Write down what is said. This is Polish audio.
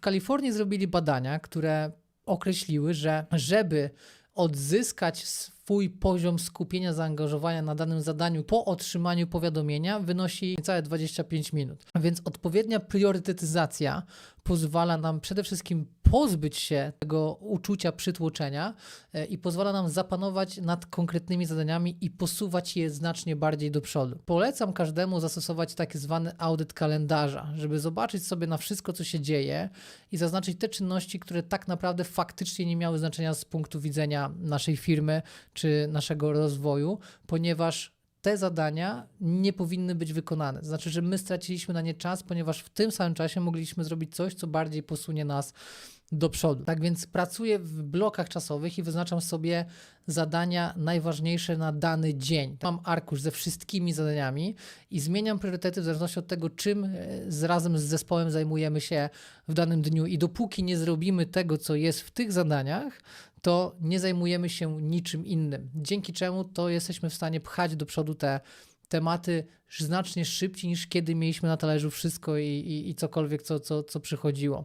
W Kalifornii zrobili badania, które określiły, że żeby odzyskać swój poziom skupienia, zaangażowania na danym zadaniu po otrzymaniu powiadomienia wynosi niecałe 25 minut. Więc odpowiednia priorytetyzacja pozwala nam przede wszystkim pozbyć się tego uczucia przytłoczenia e, i pozwala nam zapanować nad konkretnymi zadaniami i posuwać je znacznie bardziej do przodu. Polecam każdemu zastosować tak zwany audyt kalendarza, żeby zobaczyć sobie na wszystko, co się dzieje i zaznaczyć te czynności, które tak naprawdę faktycznie nie miały znaczenia z punktu widzenia naszej firmy czy naszego rozwoju, ponieważ te zadania nie powinny być wykonane. Znaczy, że my straciliśmy na nie czas, ponieważ w tym samym czasie mogliśmy zrobić coś, co bardziej posunie nas do przodu. Tak więc pracuję w blokach czasowych i wyznaczam sobie zadania najważniejsze na dany dzień. Mam arkusz ze wszystkimi zadaniami i zmieniam priorytety w zależności od tego, czym e, z, razem z zespołem zajmujemy się w danym dniu. I dopóki nie zrobimy tego, co jest w tych zadaniach, to nie zajmujemy się niczym innym. Dzięki czemu to jesteśmy w stanie pchać do przodu te tematy znacznie szybciej niż kiedy mieliśmy na talerzu wszystko i, i, i cokolwiek, co, co, co przychodziło.